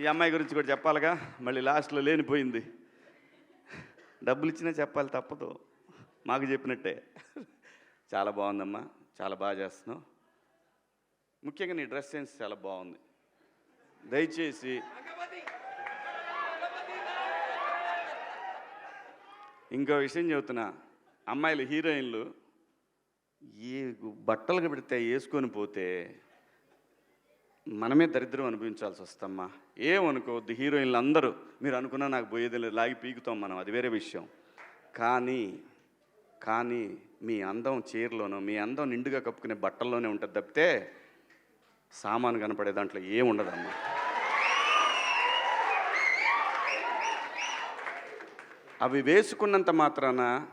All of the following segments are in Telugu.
ఈ అమ్మాయి గురించి కూడా చెప్పాలిగా. మళ్ళీ లాస్ట్లో లేనిపోయింది. డబ్బులు ఇచ్చినా చెప్పాలి తప్పదు. మాకు చెప్పినట్టే. చాలా బాగుందమ్మా. చాలా బాగా చేస్తున్నావు. ముఖ్యంగా నీ డ్రెస్ సెన్స్ చాలా బాగుంది. దయచేసి ఇంకో విషయం చెబుతున్నా. అమ్మాయిలు హీరోయిన్లు ఏ బట్టలు పెడితే వేసుకొని పోతే మనమే దరిద్రం అనుభవించాల్సి వస్తమ్మా. ఏమనుకోవద్దు హీరోయిన్లు అందరూ మీరు అనుకున్నా నాకు పోయేది లేదు లాగి పీకుతాం మనం అది వేరే విషయం. కానీ కానీ మీ అందం చీరలోనో మీ అందం నిండుగా కప్పుకునే బట్టల్లోనే ఉంటుంది తప్పితే సామాను కనపడే దాంట్లో ఏముండదమ్మా. అవి వేసుకున్నంత మాత్రాన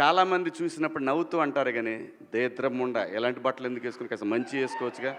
చాలామంది చూసినప్పుడు నవ్వుతూ అంటారు కానీ దేద్రముండ ఎలాంటి బట్టలు ఎందుకు వేసుకుని కాస్త మంచి వేసుకోవచ్చుగా?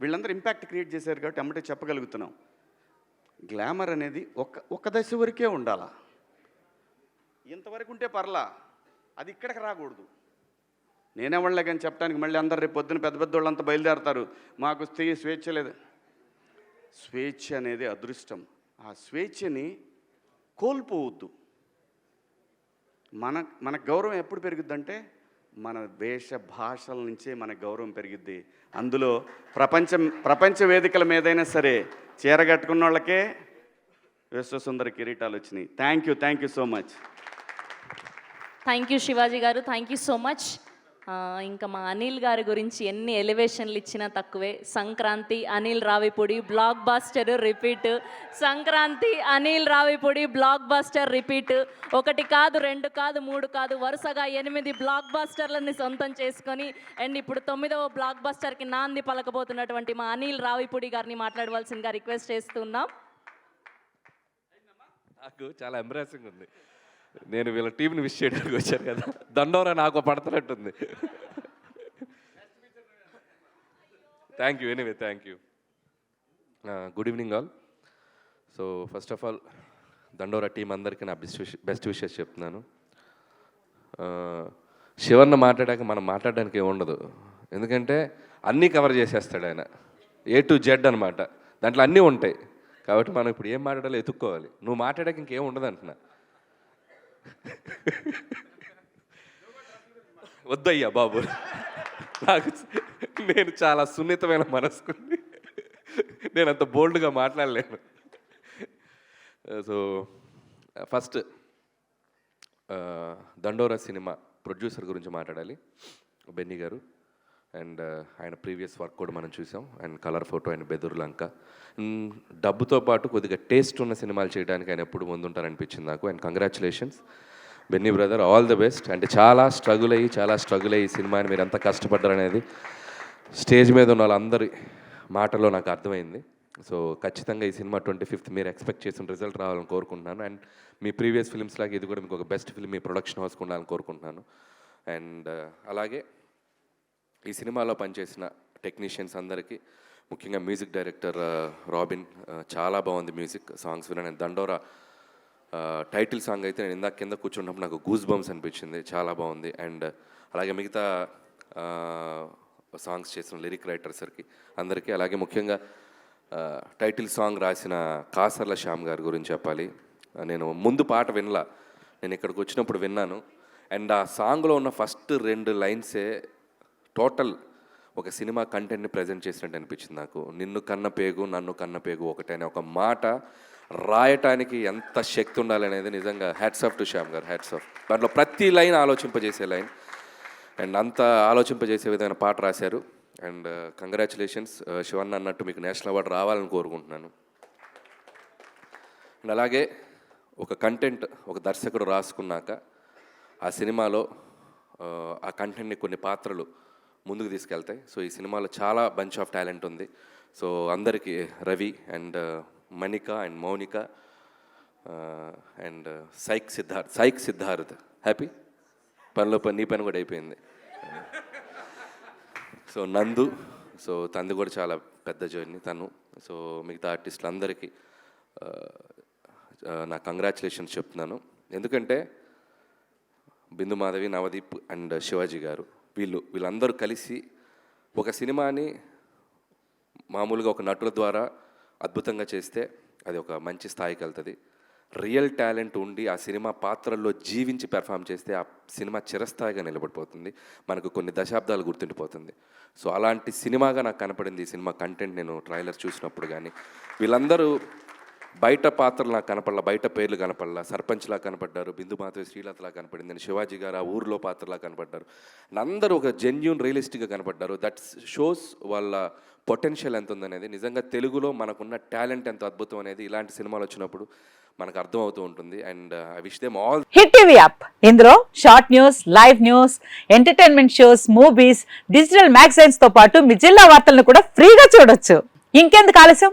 వీళ్ళందరూ ఇంపాక్ట్ క్రియేట్ చేశారు కాబట్టి అమ్మటే చెప్పగలుగుతున్నాం. గ్లామర్ అనేది ఒక ఒక దశ వరకే ఉండాలా? ఇంతవరకు ఉంటే పర్లా అది ఇక్కడికి రాకూడదు. నేనేవాళ్ళే కానీ చెప్పడానికి మళ్ళీ అందరు రేపు పొద్దున పెద్ద పెద్ద వాళ్ళంతా బయలుదేరతారు. మాకు స్త్రీ స్వేచ్ఛ లేదు. స్వేచ్ఛ అనేది అదృష్టం. ఆ స్వేచ్ఛని కోల్పోవద్దు. మన మన గౌరవం ఎప్పుడు పెరుగుద్దంటే మన వేష భాషల నుంచే మన గౌరవం పెరిగిద్ది. అందులో ప్రపంచం ప్రపంచ వేదికల మీదైనా సరే చీర కట్టుకున్న వాళ్ళకే విశ్వసుందర కిరీటాలు వచ్చినాయి. Thank you thank you so much thank you Shivaji గారు. థ్యాంక్ యూ సో మచ్ ఇంకా మా అనిల్ గారి గురించి ఎన్ని ఎలివేషన్లు ఇచ్చినా తక్కువే. Sankranti Anil Ravipudi blockbuster repeat. Sankranti Anil Ravipudi blockbuster repeat. ఒకటి కాదు రెండు కాదు మూడు కాదు వరుసగా ఎనిమిది బ్లాక్ బాస్టర్లని సొంతం చేసుకొని అండ్ ఇప్పుడు తొమ్మిదవ బ్లాక్ బాస్టర్కి నాంది పలకబోతున్నటువంటి మా అనిల్ రావిపూడి గారిని మాట్లాడవలసిందిగా రిక్వెస్ట్ చేస్తున్నాం. నాకు చాలా ఎంబ్రాసింగ్ ఉంది. నేను వీళ్ళ టీంని విష్ చేయడానికి వచ్చాను కదా. దండోరా నాకు పడుతున్నట్టుంది thank you anyway thank you good evening all so first of all Dandora team అందరికీ నా బెస్ట్ బెస్ట్ విషెస్ చెప్తున్నాను. Uh, శివన్న మాట్లాడాక మనం మాట్లాడడానికి ఏమి ఉండదు. ఎందుకంటే అన్నీ కవర్ చేసేస్తాడు ఆయన. ఏ టు జెడ్ అనమాట దాంట్లో అన్నీ ఉంటాయి. కాబట్టి మనం ఇప్పుడు ఏం మాట్లాడాలో ఎత్తుక్కోవాలి. నువ్వు మాట్లాడాక ఇంకేం ఉండదు అంటున్నా. వద్దయ్యా బాబు. నాకు నేను చాలా సున్నితమైన మనసుకుంది నేను అంత బోల్డ్గా మాట్లాడలేను. So first Dandora cinema producer గురించి మాట్లాడాలి. బెన్నీ గారు. అండ్ uh, ఆయన ప్రీవియస్ వర్క్ కూడా మనం చూసాం. అండ్ కలర్ ఫోటో అండ్ బెదురు లంక. డబ్బుతో పాటు కొద్దిగా టేస్ట్ ఉన్న సినిమాలు చేయడానికి ఆయన ఎప్పుడు ముందుంటారనిపించింది నాకు. And congratulations Benny brother all the best. అంటే చాలా స్ట్రగుల్ అయ్యి చాలా స్ట్రగుల్ అయ్యి ఈ సినిమాని మీరు ఎంత కష్టపడ్డారనేది స్టేజ్ మీద ఉన్న వాళ్ళందరి మాటలో నాకు అర్థమైంది. సో ఖచ్చితంగా ఈ సినిమా ట్వంటీ ఫిఫ్త్ మీరు ఎక్స్పెక్ట్ చేసిన రిజల్ట్ రావాలని కోరుకుంటున్నాను. అండ్ మీ ప్రీవియస్ ఫిల్మ్స్ లాగా ఇది కూడా మీకు ఒక బెస్ట్ ఫిల్మ్ మీ ప్రొడక్షన్ హౌస్కి ఉండాలని కోరుకుంటున్నాను. అండ్ uh, అలాగే ఈ సినిమాలో పనిచేసిన టెక్నీషియన్స్ అందరికీ ముఖ్యంగా మ్యూజిక్ డైరెక్టర్ రాబిన్ చాలా బాగుంది మ్యూజిక్ సాంగ్స్ విన్నాను దండోరా టైటిల్ సాంగ్ అయితే నేను ఇందాక కింద కూర్చున్నప్పుడు నాకు గూస్ బంప్స్ అనిపించింది చాలా బాగుంది. అండ్ అలాగే మిగతా సాంగ్స్ చేసిన లిరిక్ రైటర్స్కి అందరికీ అలాగే ముఖ్యంగా టైటిల్ సాంగ్ రాసిన కాసర్ల శ్యామ్ గారి గురించి చెప్పాలి. నేను ముందు పాట వినలా. నేను ఇక్కడికి వచ్చినప్పుడు విన్నాను. అండ్ ఆ సాంగ్లో ఉన్న ఫస్ట్ రెండు లైన్సే టోటల్ ఒక సినిమా కంటెంట్ని ప్రజెంట్ చేసినట్టు అనిపించింది నాకు. నిన్ను కన్న పేగు నన్ను కన్న పేగు ఒకటే ఒక మాట రాయటానికి ఎంత శక్తి ఉండాలనేది నిజంగా హ్యాట్స్ ఆఫ్ టు శ్యామ్ గారు హ్యాట్స్ ఆఫ్ దాంట్లో ప్రతి లైన్ ఆలోచింపజేసే లైన్. అండ్ అంత ఆలోచింపజేసే విధమైన పాట రాశారు. And uh, congratulations uh, Shivan అన్నట్టు మీకు నేషనల్ అవార్డు రావాలని కోరుకుంటున్నాను. అండ్ అలాగే ఒక కంటెంట్ ఒక దర్శకుడు రాసుకున్నాక ఆ సినిమాలో uh, ఆ కంటెంట్ని కొన్ని పాత్రలు ముందుకు తీసుకెళ్తాయి సో ఈ సినిమాలో చాలా బంచ్ ఆఫ్ టాలెంట్ ఉంది. సో అందరికీ Ravi and uh, Manika and Mounika uh, and uh, psych Siddharth psych Siddharth happy పనిలో పని నీ పని కూడా అయిపోయింది. సో నందు. సో తనది కూడా చాలా పెద్ద జర్నీ తను. సో మిగతా ఆర్టిస్టులు అందరికీ నా కంగ్రాచులేషన్స్ చెప్తున్నాను. ఎందుకంటే బిందు మాధవి నవదీప్ అండ్ శివాజీ గారు. వీళ్ళు వీళ్ళందరూ కలిసి ఒక సినిమాని మామూలుగా ఒక నటుల ద్వారా అద్భుతంగా చేస్తే అది ఒక మంచి స్థాయికి వెళ్తుంది. రియల్ టాలెంట్ ఉండి ఆ సినిమా పాత్రల్లో జీవించి పెర్ఫామ్ చేస్తే ఆ సినిమా చిరస్థాయిగా నిలబడిపోతుంది. మనకు కొన్ని దశాబ్దాలు గుర్తుండిపోతుంది. సో అలాంటి సినిమాగా నాకు కనపడింది ఈ సినిమా కంటెంట్ నేను ట్రైలర్ చూసినప్పుడు కానీ వీళ్ళందరూ బయట పాత్రలు నాకు కనపడలా బయట పేర్లు కనపడలా సర్పంచ్లా కనపడ్డారు బిందు మాధవి శ్రీలతలా కనపడింది అని శివాజీ గారు ఆ ఊర్లో పాత్రలా కనపడ్డారు. అందరూ ఒక జెన్యున్ రియలిస్టిక్గా కనపడ్డారు. దట్ షోస్ వాళ్ళ పొటెన్షియల్ ఎంత ఉందనేది నిజంగా తెలుగులో మనకున్న టాలెంట్ ఎంత అద్భుతం అనేది ఇలాంటి సినిమాలు వచ్చినప్పుడు మనకు అర్థమవుతూ ఉంటుంది. And I wish them all hit TV app ఇందులో short news live news entertainment shows movies digital మ్యాగజైన్స్తో పాటు మీ జిల్లా వార్తలను కూడా ఫ్రీగా చూడొచ్చు. ఇంకెందుకు ఆలస్యం?